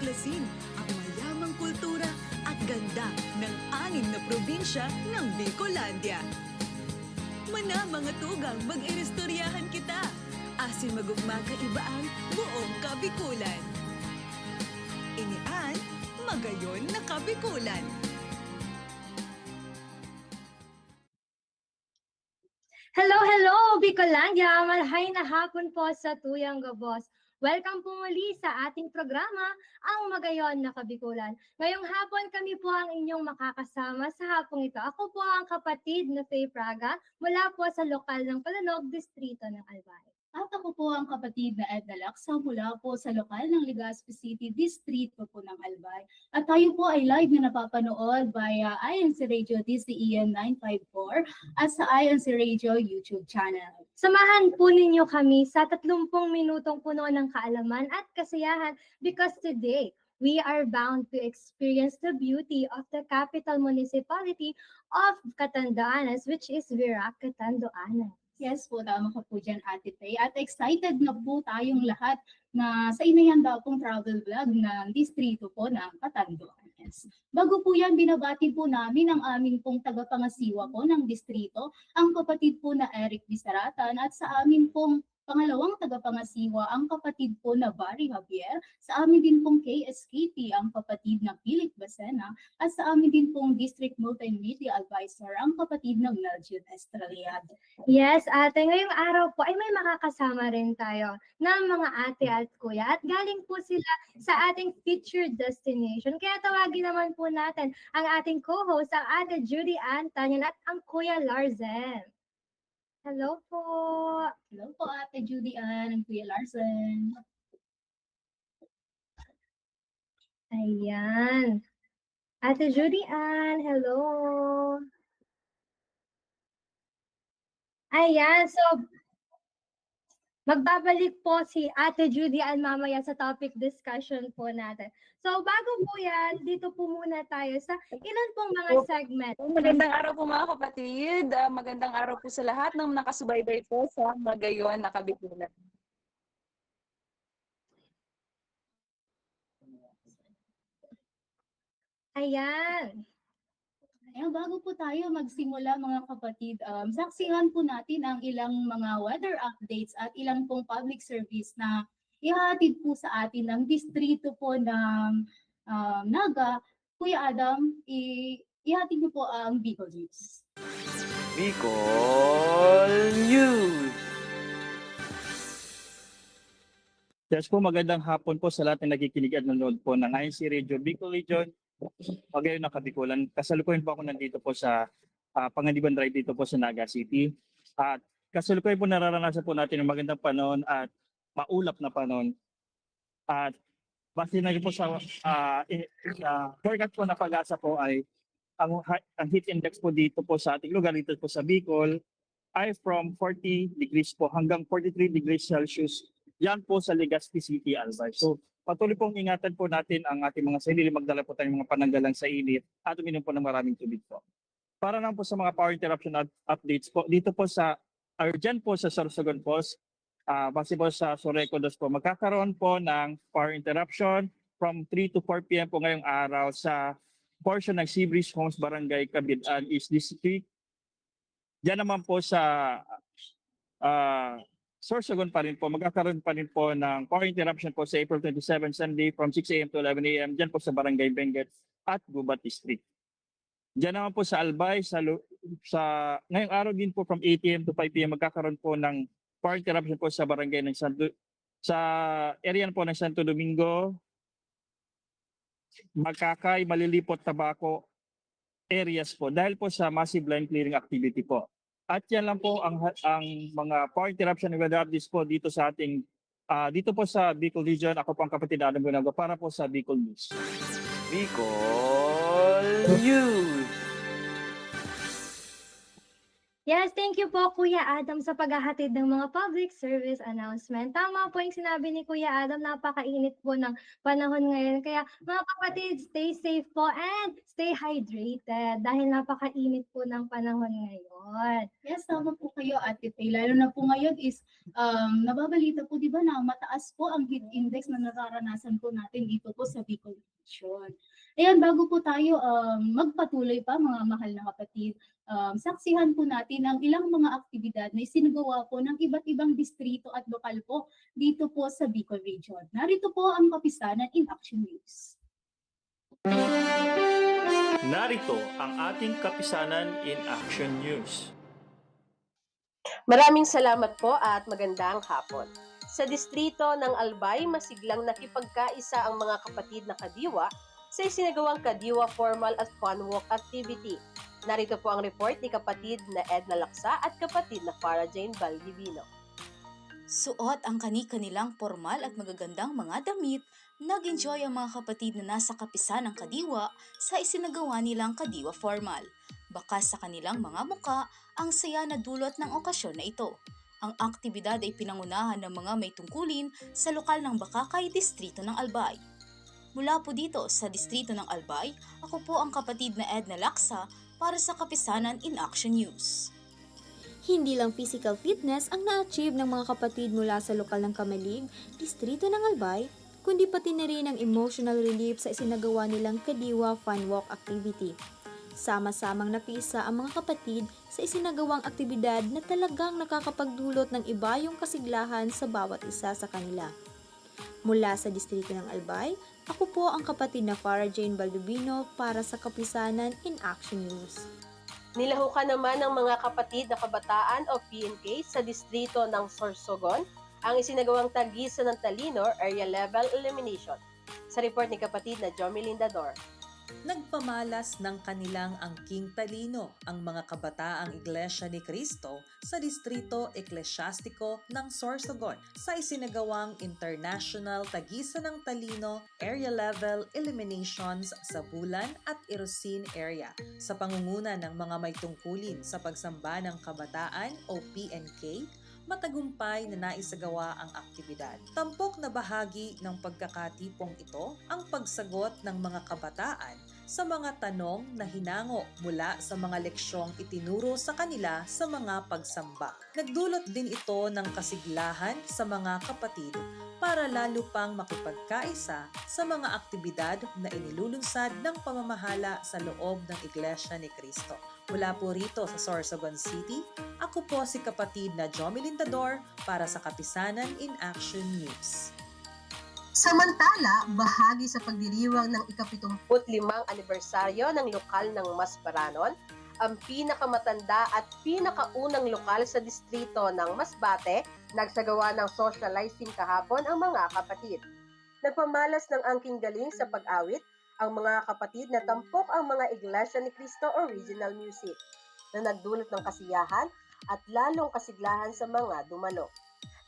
tuklasin ang mayamang kultura at ganda ng anim na probinsya ng Bicolandia. Mana mga tugang mag-iristoryahan kita. Asin magugma kaibaan buong kabikulan. Inian, magayon na kabikulan. Hello, hello, Bicolandia! Malhay na hapon po sa Tuyang Gabos. Welcome po muli sa ating programa, Ang Magayon na Kabikulan. Ngayong hapon kami po ang inyong makakasama sa hapong ito. Ako po ang kapatid na Faye Praga mula po sa lokal ng Palanog, Distrito ng Albay. At ako po ang kapatid na Edna Laksa mula po sa lokal ng Legazpi City District po, po ng Albay. At tayo po ay live na napapanood via INC Radio DCEN 954 at sa INC Radio YouTube channel. Samahan po ninyo kami sa 30 minutong puno ng kaalaman at kasiyahan because today, we are bound to experience the beauty of the capital municipality of Catanduanes, which is Virac, Catanduanes. Yes po, tama ka po dyan, Ate Faye. At excited na po tayong lahat na sa inayanda pong travel vlog ng distrito po ng Catanduanes. Bago po yan, binabati po namin ang aming pong tagapangasiwa po ng distrito, ang kapatid po na Eric Bisaratan at sa amin pong pangalawang tagapangasiwa, ang kapatid po na Barry Javier, sa amin din pong KSKP, ang kapatid na Philip Basena, at sa amin din pong District Multimedia Advisor, ang kapatid ng Melchior Estrellado. Yes, ate, ngayong araw po ay may makakasama rin tayo ng mga ate at kuya at galing po sila sa ating featured destination. Kaya tawagin naman po natin ang ating co-host, ang ate Judy Ann Tanyan at ang kuya Larzen. Hello po. Hello po, Ate Judy Ann and Kuya Larson. Ayan. Ate Judy Ann, hello. Ayan, so magbabalik po si Ate Judy Ann mamaya sa topic discussion po natin. So bago po yan, dito po muna tayo sa ilan pong mga segment. Magandang araw po mga kapatid. Ah, magandang araw po sa lahat ng nakasubaybay po sa Magayon na Kabikulan. Ayan. Ayan, bago po tayo magsimula mga kapatid, um, saksihan po natin ang ilang mga weather updates at ilang pong public service na ihatid po sa atin ng distrito po ng um, Naga. Kuya Adam, i- ihatid niyo po ang Bicol News. Bicol News. Yes po, magandang hapon po sa lahat ng nakikinig at nanonood po ng INC Radio Bicol Region. Magayon na Kabikulan. Kasalukuyan po ako nandito po sa uh, Panganiban Drive dito po sa Naga City. At kasalukuyan po nararanasan po natin ng magandang panahon at maulap na panahon. At base na po sa uh, uh, forecast po na pag-asa po ay ang, ang heat index po dito po sa ating lugar dito po sa Bicol ay from 40 degrees po hanggang 43 degrees Celsius yan po sa Legazpi City, Albay. So, patuloy pong ingatan po natin ang ating mga sarili, magdala po tayong mga pananggalang sa init at uminom po ng maraming tubig po. Para lang po sa mga power interruption up- updates po, dito po sa, dyan po sa Sorsogon Post, ah base po sa Sorecodos po, magkakaroon po ng power interruption from 3 to 4 p.m. po ngayong araw sa portion ng Seabreeze Homes Barangay Cabidan East District. Diyan naman po sa ah Sorsogon pa rin po, magkakaroon pa rin po ng power interruption po sa April 27 Sunday from 6 a.m. to 11 a.m. Diyan po sa Barangay Benguet at Gubat District. Diyan naman po sa Albay, sa, sa ngayong araw din po from 8 a.m. to 5 p.m. magkakaroon po ng power interruption po sa Barangay ng Santo, sa area po ng Santo Domingo, Magkakay, Malilipot, Tabaco areas po dahil po sa massive line clearing activity po. At yan lang po ang ang mga power interruption and weather updates po dito sa ating ah, dito po sa Bicol Region. Ako po ang kapatid Adam Bunago para po sa Bicol News. Bicol News. Yes, thank you po Kuya Adam sa paghahatid ng mga public service announcement. Tama po yung sinabi ni Kuya Adam, napakainit po ng panahon ngayon. Kaya mga kapatid, stay safe po and stay hydrated dahil napakainit po ng panahon ngayon. Yes, tama po kayo, Ate Faye. Lalo na po ngayon is, um, nababalita po, di ba, na mataas po ang heat index na nararanasan po natin dito po sa Bicol Region. Ayan, bago po tayo um, magpatuloy pa, mga mahal na kapatid, um, saksihan po natin ang ilang mga aktibidad na isinagawa po ng iba't ibang distrito at lokal po dito po sa Bicol Region. Narito po ang kapisanan in Action News. Narito ang ating Kapisanan in Action News. Maraming salamat po at magandang hapon. Sa distrito ng Albay, masiglang nakipagkaisa ang mga kapatid na kadiwa sa isinagawang Kadiwa Formal at Fun Walk activity. Narito po ang report ni kapatid na Edna Laksa at kapatid na Farah Jane Valdivino. Suot ang kani-kanilang formal at magagandang mga damit, nag-enjoy ang mga kapatid na nasa kapisan ng kadiwa sa isinagawa nilang kadiwa formal. Bakas sa kanilang mga muka, ang saya na dulot ng okasyon na ito. Ang aktibidad ay pinangunahan ng mga may tungkulin sa lokal ng Bakakay, Distrito ng Albay. Mula po dito sa Distrito ng Albay, ako po ang kapatid na Edna Laksa para sa Kapisanan in Action News. Hindi lang physical fitness ang na-achieve ng mga kapatid mula sa lokal ng Kamalig, distrito ng Albay, kundi pati na rin ang emotional relief sa isinagawa nilang Kadiwa Fun Walk activity. Sama-samang napisa ang mga kapatid sa isinagawang aktibidad na talagang nakakapagdulot ng iba yung kasiglahan sa bawat isa sa kanila. Mula sa distrito ng Albay, ako po ang kapatid na Farah Jane Baldubino para sa Kapisanan in Action News. Nilahukan naman ng mga kapatid na kabataan o PNK sa distrito ng Sorsogon ang isinagawang tagisan ng Talinor Area Level Elimination. Sa report ni kapatid na Jomy Lindador. Nagpamalas ng kanilang angking talino ang mga kabataang Iglesia ni Cristo sa Distrito Eklesyastiko ng Sorsogon sa isinagawang International Tagisan ng Talino Area Level Eliminations sa Bulan at Irosin area sa pangunguna ng mga may tungkulin sa pagsamba ng kabataan o PNK matagumpay na naisagawa ang aktibidad. Tampok na bahagi ng pagkakatipong ito ang pagsagot ng mga kabataan sa mga tanong na hinango mula sa mga leksyong itinuro sa kanila sa mga pagsamba. Nagdulot din ito ng kasiglahan sa mga kapatid para lalo pang makipagkaisa sa mga aktibidad na inilulunsad ng pamamahala sa loob ng Iglesia ni Cristo. Mula po rito sa Sorsogon City, ako po si kapatid na Jomy Lintador para sa Kapisanan in Action News. Samantala, bahagi sa pagdiriwang ng 75 anibersaryo ng lokal ng Masbaranon, ang pinakamatanda at pinakaunang lokal sa distrito ng Masbate, nagsagawa ng socializing kahapon ang mga kapatid. Nagpamalas ng angking galing sa pag-awit ang mga kapatid na tampok ang mga Iglesia ni Cristo Original Music na nagdulot ng kasiyahan at lalong kasiglahan sa mga dumalo.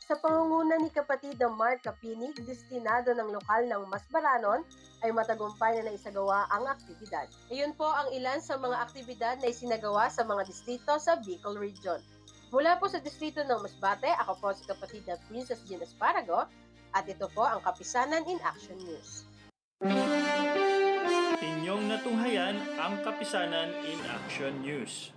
Sa pangunguna ni kapatid na Mark Kapinig, destinado ng lokal ng Masbaranon, ay matagumpay na naisagawa ang aktibidad. Iyon po ang ilan sa mga aktibidad na isinagawa sa mga distrito sa Bicol Region. Mula po sa distrito ng Masbate, ako po si kapatid na Princess Jean Esparago, at ito po ang Kapisanan in Action News. Inyong natunghayan ang Kapisanan in Action News.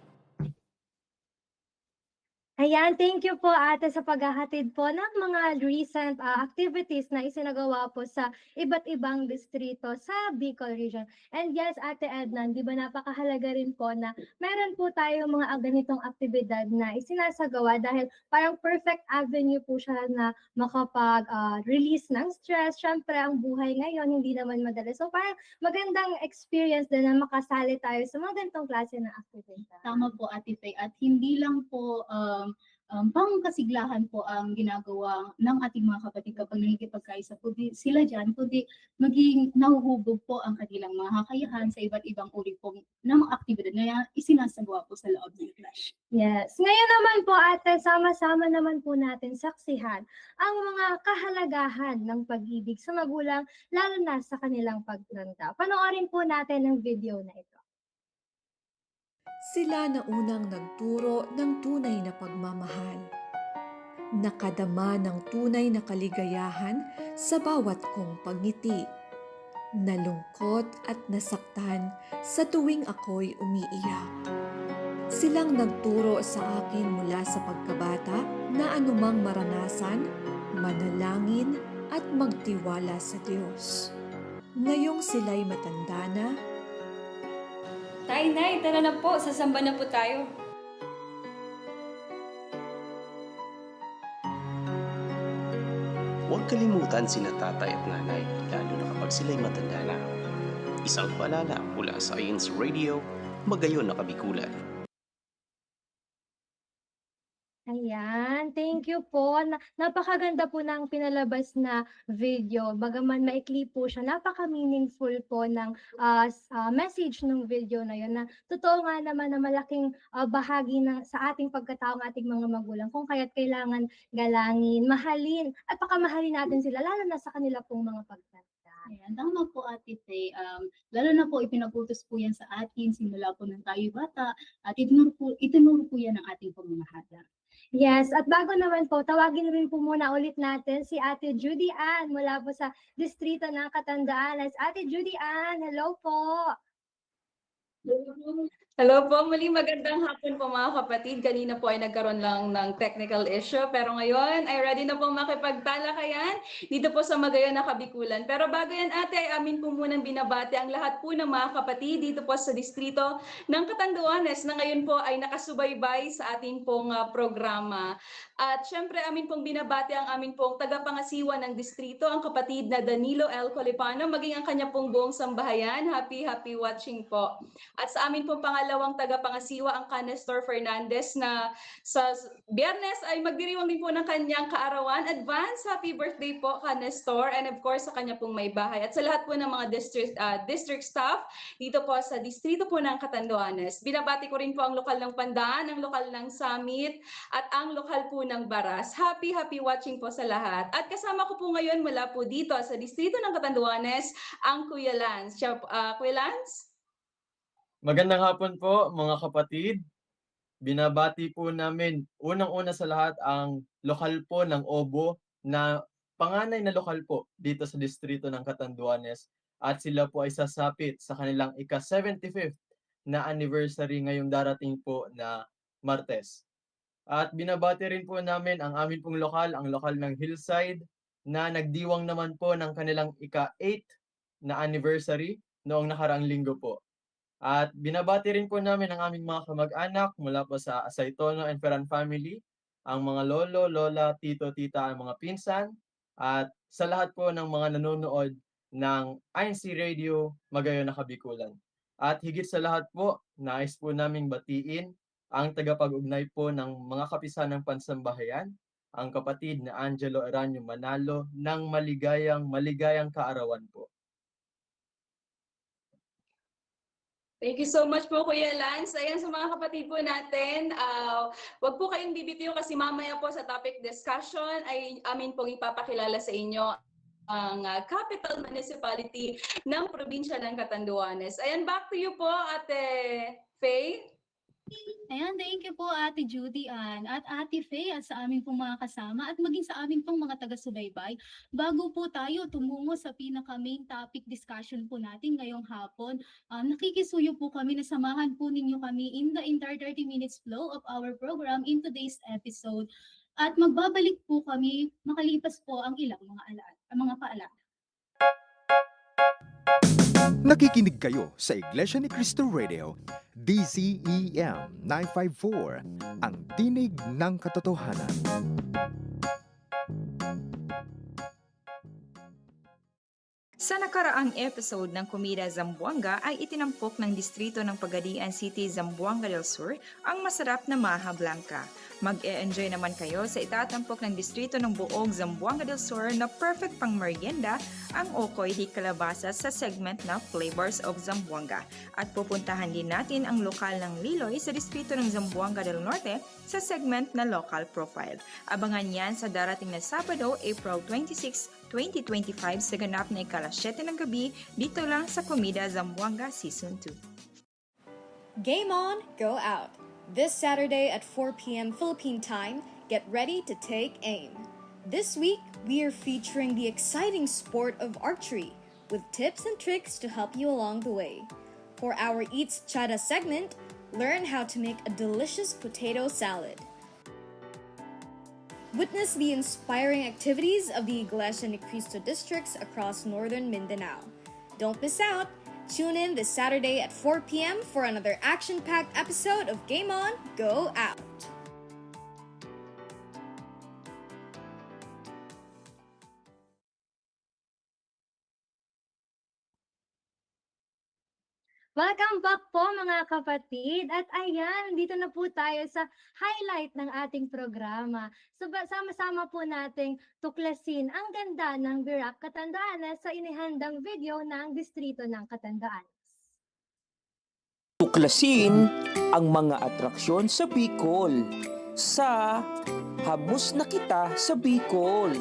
Ayan, thank you po ate sa paghahatid po ng mga recent ah, activities na isinagawa po sa iba't ibang distrito sa Bicol Region. And yes, ate Edna, di ba napakahalaga rin po na meron po tayo mga ganitong aktibidad na isinasagawa dahil parang perfect avenue po siya na makapag-release ng stress. Siyempre, ang buhay ngayon hindi naman madali. So parang magandang experience din na makasali tayo sa mga ganitong klase ng aktibidad. Tama po, Ate Faye. At hindi lang po um, um, pangkasiglahan po ang ginagawa ng ating mga kapatid kapag nakikipagkaisa po di, sila dyan, kundi maging nahuhubog po ang kanilang mga kakayahan sa iba't ibang uri po ng mga aktibidad na isinasagawa po sa loob ng clash. Yes. Ngayon naman po ate, sama-sama naman po natin saksihan ang mga kahalagahan ng pag-ibig sa magulang, lalo na sa kanilang pagtanda. Panoorin po natin ang video na ito. Sila na unang nagturo ng tunay na pagmamahal. Nakadama ng tunay na kaligayahan sa bawat kong pagngiti. Nalungkot at nasaktan sa tuwing ako'y umiiyak. Silang nagturo sa akin mula sa pagkabata na anumang maranasan, manalangin at magtiwala sa Diyos. Ngayong sila'y matanda na, Tay, Nay, tara na po. Sasamba na po tayo. Huwag kalimutan sina tatay at nanay, lalo na kapag sila'y matanda na. Isang paalala mula sa Science Radio, magayon na kabikulan. Ayan, thank you po. Na- napakaganda po ng pinalabas na video. Bagaman maikli po siya, napaka-meaningful po ng s- ah, message ng video na yun. Na totoo nga naman na malaking ah, bahagi ng, sa ating pagkatao ng ating mga magulang kung kaya't kailangan galangin, mahalin, at pakamahalin natin sila, lalo na sa kanila pong mga pagtanda. Ayan, tama po Ate Faye. Um, lalo na po ipinaputos po yan sa atin simula po ng tayo bata at itinuro po, itinuro po yan ng ating pamamahala. Yes, at bago naman po, tawagin rin po muna ulit natin si Ate Judy Ann mula po sa Distrito ng Katandaan. Ate Judy Ann, hello po! Hello po, muli magandang hapon po mga kapatid. Kanina po ay nagkaroon lang ng technical issue pero ngayon ay ready na pong makipagtalakayan dito po sa Magayon na Kabikulan. Pero bago yan ate ay amin po munang binabati ang lahat po ng mga kapatid dito po sa distrito ng Catanduanes na ngayon po ay nakasubaybay sa ating pong ah, programa. At syempre amin pong binabati ang amin pong tagapangasiwa ng distrito, ang kapatid na Danilo L. Colipano, maging ang kanya pong buong sambahayan. Happy, happy watching po. At sa amin pong pangalawang tagapangasiwa, ang Canestor Fernandez na sa biyernes ay magdiriwang din po ng kanyang kaarawan. Advance, happy birthday po, Canestor. And of course, sa kanya pong may bahay. At sa lahat po ng mga district, ah, district staff dito po sa distrito po ng Catanduanes. Binabati ko rin po ang lokal ng Pandaan, ang lokal ng Summit, at ang lokal po ng Baras. Happy, happy watching po sa lahat. At kasama ko po ngayon mula po dito sa distrito ng Catanduanes, ang Kuya Lance. Siya, ah, Kuya Lance? Magandang hapon po mga kapatid. Binabati po namin unang-una sa lahat ang lokal po ng Obo na panganay na lokal po dito sa distrito ng Catanduanes at sila po ay sasapit sa kanilang ika-75th na anniversary ngayong darating po na Martes. At binabati rin po namin ang amin pong lokal, ang lokal ng Hillside na nagdiwang naman po ng kanilang ika-8 na anniversary noong nakaraang linggo po. At binabati rin po namin ang aming mga kamag-anak mula po sa Saitono and Ferran family, ang mga lolo, lola, tito, tita, ang mga pinsan, at sa lahat po ng mga nanonood ng INC Radio Magayon na Kabikulan. At higit sa lahat po, nais po naming batiin ang tagapag-ugnay po ng mga kapisan ng pansambahayan, ang kapatid na Angelo Eranio Manalo ng maligayang maligayang kaarawan po. Thank you so much po, Kuya Lance. Ayan sa mga kapatid po natin, uh, wag po kayong bibitiw kasi mamaya po sa topic discussion ay amin pong ipapakilala sa inyo ang uh, capital municipality ng probinsya ng Catanduanes. Ayan, back to you po, Ate Faye. Ayan, thank you po Ate Judy Ann at Ate Faye at sa aming pong mga kasama at maging sa aming pong mga taga-subaybay. Bago po tayo tumungo sa pinaka-main topic discussion po natin ngayong hapon, um, nakikisuyo po kami na samahan po ninyo kami in the entire 30 minutes flow of our program in today's episode. At magbabalik po kami makalipas po ang ilang mga ala ang mga paalala. Nakikinig kayo sa Iglesia ni Cristo Radio, DCEM 954, ang tinig ng katotohanan. Sa nakaraang episode ng Komida Zamboanga ay itinampok ng distrito ng Pagadian City, Zamboanga del Sur ang masarap na maha blanca. Mag-e-enjoy naman kayo sa itatampok ng distrito ng Buog, Zamboanga del Sur na perfect pang merienda ang Okoy di sa segment na Flavors of Zamboanga. At pupuntahan din natin ang lokal ng Liloy sa distrito ng Zamboanga del Norte sa segment na Local Profile. Abangan yan sa darating na Sabado, April 26, 2025 sa ganap na ikalas 7 ng gabi dito lang sa Komida Zamboanga Season 2. Game on, go out. This Saturday at 4 p.m. Philippine time, get ready to take aim. This week, we are featuring the exciting sport of archery with tips and tricks to help you along the way. For our Eats Chada segment, learn how to make a delicious potato salad. Witness the inspiring activities of the Iglesia Ni Cristo districts across northern Mindanao. Don't miss out! Tune in this Saturday at 4 p.m. for another action packed episode of Game On, Go Out. Welcome back po mga kapatid. At ayan, dito na po tayo sa highlight ng ating programa. So, sama-sama po nating tuklasin ang ganda ng Birac Katandaanes sa inihandang video ng Distrito ng Katandaanes. Tuklasin ang mga atraksyon sa Bicol sa Hamus na Kita sa Bicol.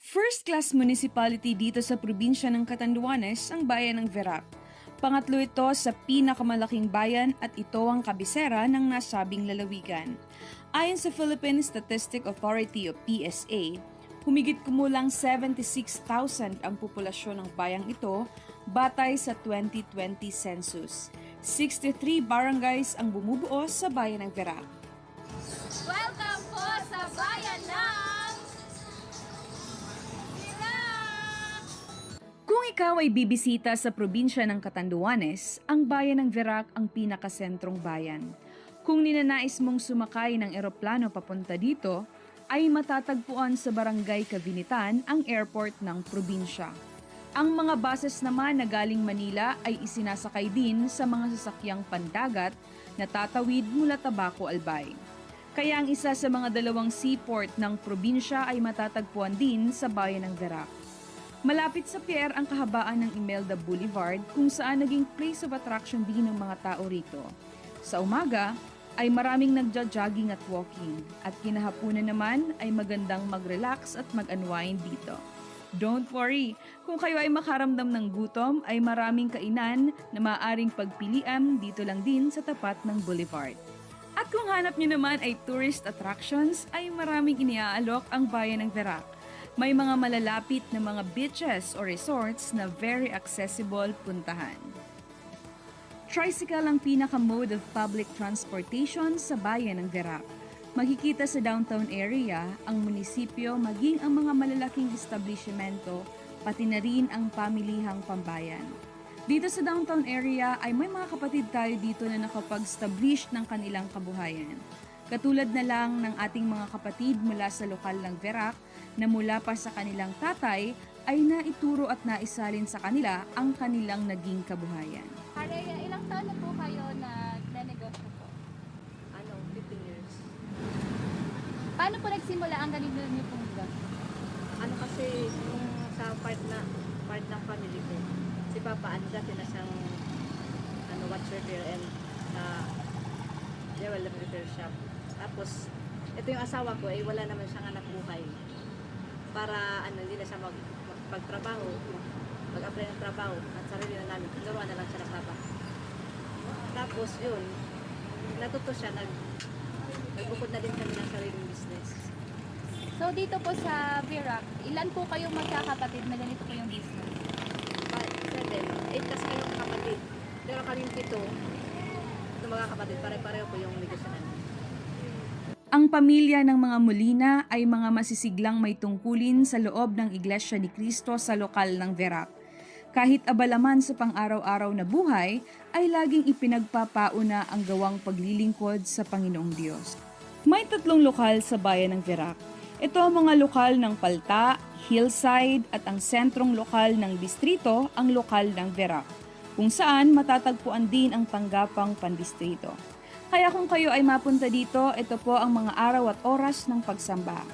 First-class municipality dito sa probinsya ng Catanduanes ang bayan ng Verac. Pangatlo ito sa pinakamalaking bayan at ito ang kabisera ng nasabing lalawigan. Ayon sa Philippine Statistic Authority o PSA, humigit kumulang 76,000 ang populasyon ng bayang ito batay sa 2020 census. 63 barangays ang bumubuo sa bayan ng Verac. Welcome po sa bayan ng Kung ikaw ay bibisita sa probinsya ng Catanduanes, ang bayan ng Verac ang pinakasentrong bayan. Kung ninanais mong sumakay ng eroplano papunta dito, ay matatagpuan sa Barangay Cavinitan ang airport ng probinsya. Ang mga buses naman na galing Manila ay isinasakay din sa mga sasakyang pandagat na tatawid mula Tabaco Albay. Kaya ang isa sa mga dalawang seaport ng probinsya ay matatagpuan din sa bayan ng Verac. Malapit sa pier ang kahabaan ng Imelda Boulevard kung saan naging place of attraction din ng mga tao rito. Sa umaga ay maraming nagja-jogging at walking at kinahapunan naman ay magandang mag-relax at mag-unwind dito. Don't worry, kung kayo ay makaramdam ng gutom ay maraming kainan na maaaring pagpilian dito lang din sa tapat ng boulevard. At kung hanap nyo naman ay tourist attractions ay maraming iniaalok ang bayan ng Verac. May mga malalapit na mga beaches o resorts na very accessible puntahan. Tricycle ang pinaka-mode of public transportation sa bayan ng Verac. Makikita sa downtown area ang munisipyo maging ang mga malalaking establishmento, pati na rin ang pamilihang pambayan. Dito sa downtown area ay may mga kapatid tayo dito na nakapag-establish ng kanilang kabuhayan. Katulad na lang ng ating mga kapatid mula sa lokal ng Verac na mula pa sa kanilang tatay ay naituro at naisalin sa kanila ang kanilang naging kabuhayan. Areya, ilang taon na po kayo nag-negosyo po? Ano, 15 years. Paano po nagsimula ang ganito niyo pong negosyo? Ano kasi yung sa part na part ng family ko, si Papa ano dati na siyang ano watch repair and uh, jewel repair shop. Tapos ito yung asawa ko ay wala naman siyang anak buhay. Para ano hindi na siya mag, magtrabaho, mag-apply ng trabaho at sarili na namin. Turuan na lang siya ng trabaho. Tapos yun, natuto siya, nag, nagbukod na din kami ng sariling business. So dito po sa Virac, ilan po kayong magkakapatid na ganito po yung business? Five, seven, eight kasi kayong kapatid. Pero kami pito, ito mga kapatid, pare-pareho po yung negosyo namin. Ang pamilya ng mga Molina ay mga masisiglang may tungkulin sa loob ng Iglesia ni Cristo sa lokal ng Verac. Kahit abalaman sa pang-araw-araw na buhay, ay laging ipinagpapauna ang gawang paglilingkod sa Panginoong Diyos. May tatlong lokal sa bayan ng Verac. Ito ang mga lokal ng Palta, Hillside at ang sentrong lokal ng distrito, ang lokal ng Verac, kung saan matatagpuan din ang tanggapang pandistrito. Kaya kung kayo ay mapunta dito, ito po ang mga araw at oras ng pagsamba.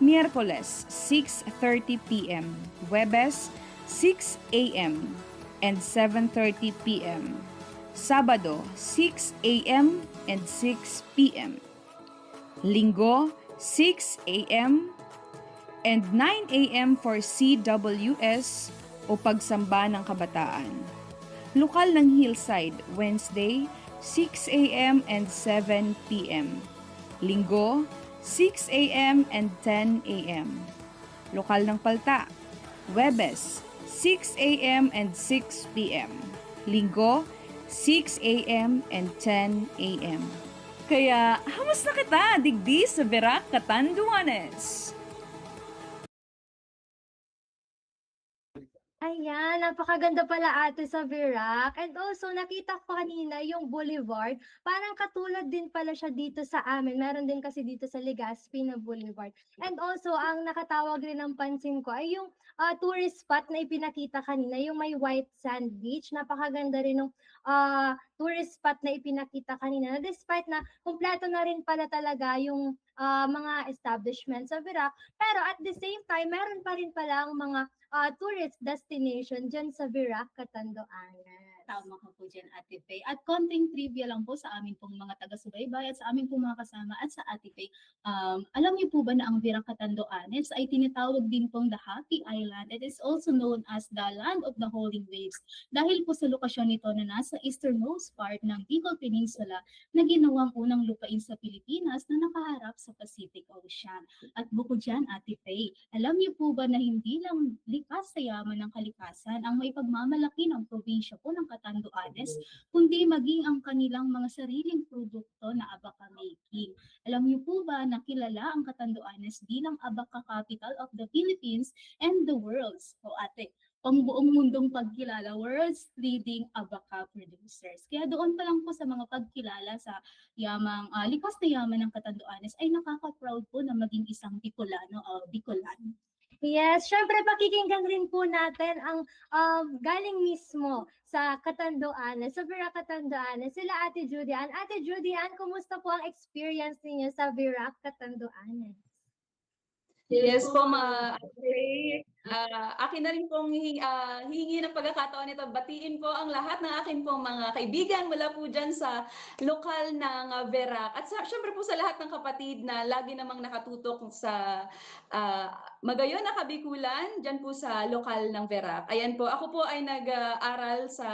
Miyerkules, 6.30 p.m. Webes, 6 a.m. and 7.30 p.m. Sabado, 6 a.m. and 6 p.m. Linggo, 6 a.m. and 9 a.m. for CWS o pagsamba ng kabataan. Lokal ng Hillside, Wednesday, 6 a.m. and 7 p.m. Linggo, 6 a.m. and 10 a.m. Lokal ng Palta, Webes, 6 a.m. and 6 p.m. Linggo, 6 a.m. and 10 a.m. Kaya, hamas na kita, digdi sa Verac, Catanduanes! Ayan, napakaganda pala ate sa Virac. And also, nakita ko kanina yung boulevard. Parang katulad din pala siya dito sa amin. Meron din kasi dito sa Legazpi na boulevard. And also, ang nakatawag rin ng pansin ko ay yung ah, tourist spot na ipinakita kanina, yung may white sand beach. Napakaganda rin ng ah, tourist spot na ipinakita kanina. Na despite na kumpleto na rin pala talaga yung ah, mga establishments sa Virac. Pero at the same time, meron pa rin pala ang mga ah, tourist destination dyan sa Virac, Catanduanes. Tama ka po dyan, Ate Faye. At konting trivia lang po sa amin pong mga taga-subaybay at sa amin pong mga kasama at sa Ate Faye. Um, alam niyo po ba na ang Virac Catanduanes ay tinatawag din pong the Happy Island. It is also known as the Land of the Holy Waves dahil po sa lokasyon nito na nasa easternmost part ng Bicol Peninsula na ginawang unang lupain sa Pilipinas na nakaharap sa Pacific Ocean. At bukod dyan, Ate Faye, alam niyo po ba na hindi lang likas sa yaman ng kalikasan ang may pagmamalaki ng probinsya po ng Catanduanes, kundi maging ang kanilang mga sariling produkto na abaka making. Alam niyo po ba na kilala ang Catanduanes bilang abaka capital of the Philippines and the world? O ate, pang buong mundong pagkilala, world's leading abaka producers. Kaya doon pa lang po sa mga pagkilala sa yamang ah, likas na yaman ng Catanduanes ay nakaka-proud po na maging isang Bicolano o Bicolan. Yes, syempre pakikinggan rin po natin ang um, galing mismo sa Catanduanes, sa Virac Catanduanes, sila Ate Judy Ann. Ate Judy Ann, kumusta po ang experience ninyo sa Virac Catanduanes? Yes po, ma Ate. Ah, akin na rin pong ah, hihingi ng pagkakataon nito. Batiin po ang lahat ng akin pong mga kaibigan mula po dyan sa lokal ng ah, Verac. At sa, syempre po sa lahat ng kapatid na lagi namang nakatutok sa ah, Magayon na Kabikulan, dyan po sa lokal ng Verac. Ayan po, ako po ay nag-aral sa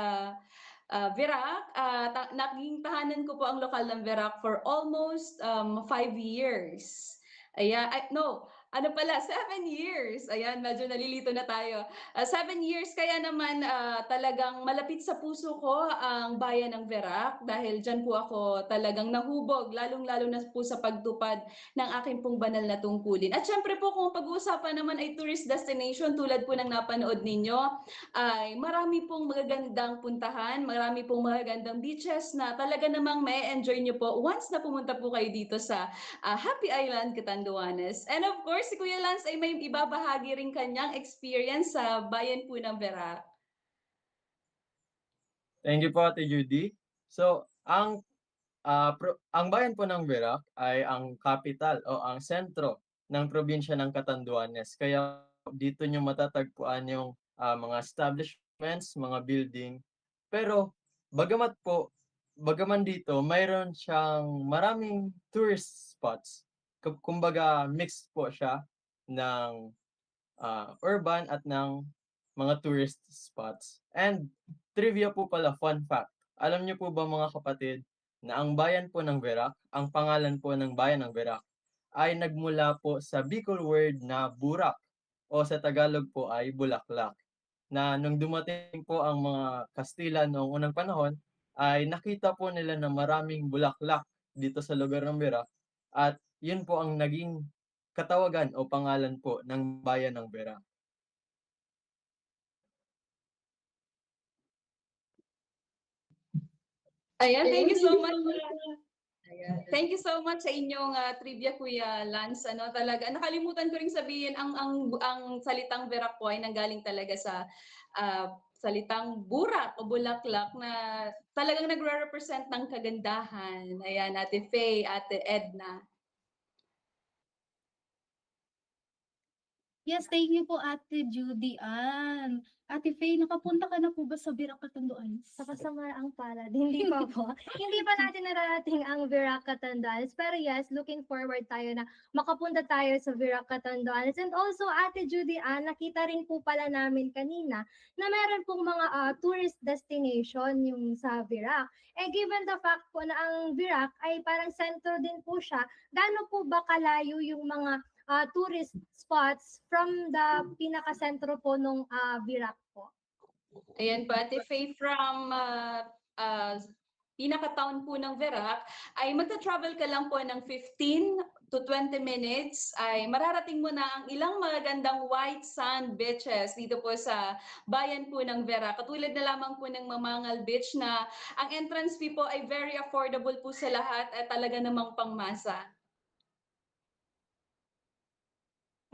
uh, Verac. Ah, ta- naging tahanan ko po ang lokal ng Verac for almost um, five years. Ayan, ay, no, ano pala, seven years. Ayan, medyo nalilito na tayo. Ah, seven years, kaya naman ah, talagang malapit sa puso ko ang bayan ng Verac dahil dyan po ako talagang nahubog, lalong-lalo na po sa pagtupad ng aking pong banal na tungkulin. At syempre po kung pag-uusapan naman ay tourist destination tulad po ng napanood ninyo, ay marami pong magagandang puntahan, marami pong magagandang beaches na talaga namang may enjoy nyo po once na pumunta po kayo dito sa ah, Happy Island, Catanduanes. And of course, si Kuya Lance ay may ibabahagi rin kanyang experience sa bayan po ng Verac. Thank you po, Ate Judy. So, ang ah, pro- ang bayan po ng Verac ay ang capital o ang sentro ng probinsya ng Catanduanes. Kaya dito nyo matatagpuan yung ah, mga establishments, mga building. Pero bagamat po, bagaman dito, mayroon siyang maraming tourist spots. Kum- Kumbaga, mixed po siya ng ah, urban at ng mga tourist spots. And trivia po pala, fun fact. Alam niyo po ba mga kapatid, na ang bayan po ng Verac, ang pangalan po ng bayan ng Verac, ay nagmula po sa Bicol word na burak o sa Tagalog po ay bulaklak. Na nung dumating po ang mga Kastila noong unang panahon, ay nakita po nila na maraming bulaklak dito sa lugar ng Verac at yun po ang naging katawagan o pangalan po ng bayan ng Verac. Ayan, thank you so much. Ayan. Thank you so much sa inyong ah, trivia Kuya Lance. Ano talaga, nakalimutan ko ring sabihin ang ang ang salitang Verac po ay nanggaling talaga sa ah, salitang burak o bulaklak na talagang nagre-represent ng kagandahan. Ayan, Ate Faye, Ate Edna. Yes, thank you po Ate Judy Ann. Ate Faye, nakapunta ka na po ba sa Birac Katanduan? Sa kasamaang palad, hindi pa po. hindi pa natin nararating ang Virac Catanduanes. Pero yes, looking forward tayo na makapunta tayo sa Virac Catanduanes. And also, Ate Judy Ann, nakita rin po pala namin kanina na meron pong mga ah, tourist destination yung sa Virac. Eh given the fact po na ang Virac ay parang sentro din po siya, gaano po ba kalayo yung mga ah, tourist spots from the pinaka-sentro po nung ah, Virac po? Ayan po, Ate Faye, from uh, uh, pinaka-town po ng Verac, ay magta-travel ka lang po ng 15 to 20 minutes, ay mararating mo na ang ilang magagandang white sand beaches dito po sa bayan po ng Verac. Katulad na lamang po ng Mamangal Beach na ang entrance fee po ay very affordable po sa lahat at talaga namang pangmasa.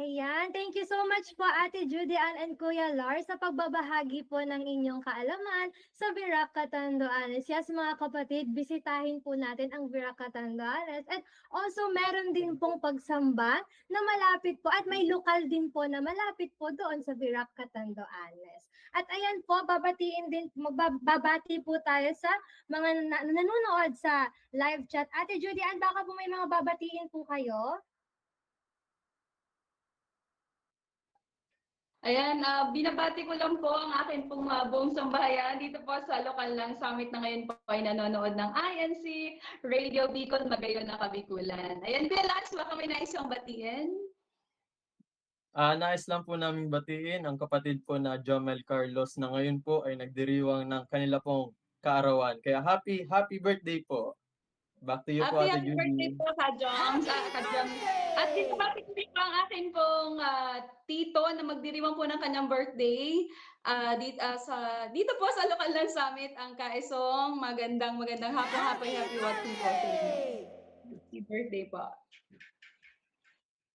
Ayan, thank you so much po Ate Judy Ann and Kuya Lars sa pagbabahagi po ng inyong kaalaman sa Virac Catanduanes. Yes mga kapatid, bisitahin po natin ang Virac Catanduanes at also meron din pong pagsamba na malapit po at may lokal din po na malapit po doon sa Virac Catanduanes. At ayan po, babatiin din, magbabati po tayo sa mga na- nanonood sa live chat. Ate Judy Ann, baka po may mga babatiin po kayo? Ayan, ah, binabati ko lang po ang akin pong uh, buong sambahayan dito po sa lokal ng summit na ngayon po ay nanonood ng INC Radio Bicol Magayon na Kabikulan. Ayan, Kuya Lance, baka may nais kang batiin? Ah, nais lang po namin batiin ang kapatid po na Jomel Carlos na ngayon po ay nagdiriwang ng kanila pong kaarawan. Kaya happy, happy birthday po. Back to you po, Happy, Ate happy birthday Judy. po. Ah, Kajoms. At dito bakit hindi pa ang akin pong ah, tito na magdiriwang po ng kanyang birthday. Ah, dito, sa, dito po sa lokal ng summit, ang kaesong magandang magandang hapon, happy, happy, happy, happy. Happy birthday po.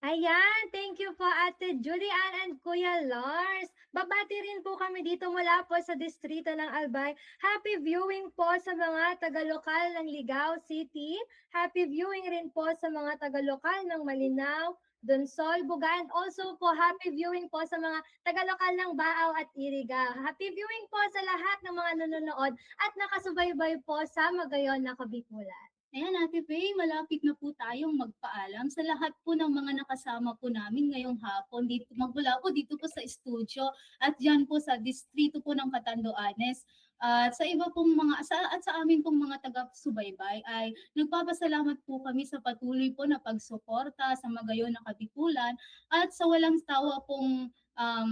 Ayan, thank you po Ate Julian and Kuya Lars. Babati rin po kami dito mula po sa distrito ng Albay. Happy viewing po sa mga taga-lokal ng Ligao City. Happy viewing rin po sa mga taga-lokal ng Malinaw, Donsol, Buga, and also po happy viewing po sa mga taga-lokal ng Baaw at Iriga. Happy viewing po sa lahat ng mga nanonood at nakasubaybay po sa Magayon na Kabikulan. Ayan, Ate Faye, malapit na po tayong magpaalam sa lahat po ng mga nakasama po namin ngayong hapon. Dito, magmula po dito po sa studio at dyan po sa distrito po ng Catanduanes. At sa iba pong mga, sa, at sa amin pong mga taga-subaybay ay nagpapasalamat po kami sa patuloy po na pagsuporta sa Magayon na Kabikulan at sa walang tawa pong um,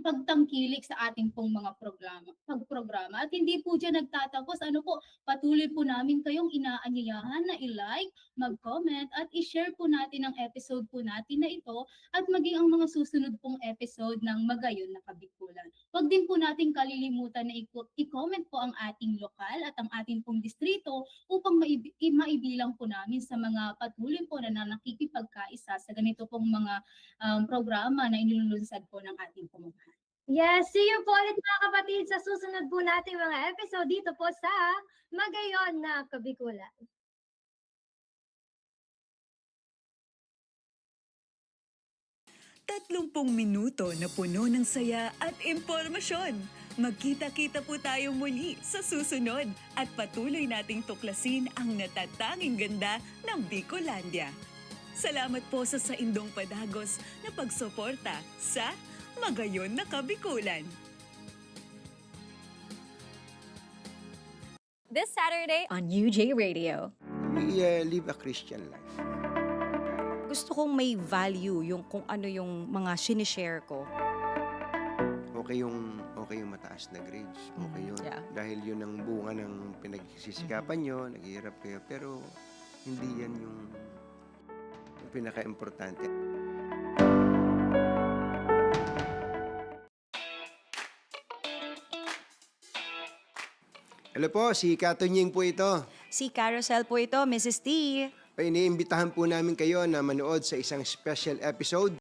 pagtangkilik sa ating pong mga programa, pagprograma. At hindi po dyan nagtatapos. Ano po, patuloy po namin kayong inaanyayahan na i-like, mag-comment, at i-share po natin ang episode po natin na ito at maging ang mga susunod pong episode ng Magayon na Kabikulan. Huwag din po natin kalilimutan na i-comment po ang ating lokal at ang ating pong distrito upang maib- maibilang po namin sa mga patuloy po na, na nakikipagkaisa sa ganito pong mga um, programa na inilulunsad po ng ating pamamahala. Yes, see you po ulit mga kapatid sa susunod po nating mga episode dito po sa Magayon na Kabikulan. Tatlumpung minuto na puno ng saya at impormasyon. Magkita-kita po tayong muli sa susunod at patuloy nating tuklasin ang natatanging ganda ng Bicolandia. Salamat po sa saindong padagos na pagsuporta sa Magayon na Kabikulan. This Saturday on UJ Radio. We uh, live a Christian life. gusto kong may value yung kung ano yung mga sinishare ko. Okay yung okay yung mataas na grades. Okay yun. yeah. Dahil yun ang bunga ng pinagsisikapan nyo, naghihirap kayo. Pero hindi yan yung, yung pinaka-importante. Hello po, si Katunying po ito. Si Carousel po ito, Mrs. T. Iniimbitahan po namin kayo na manood sa isang special episode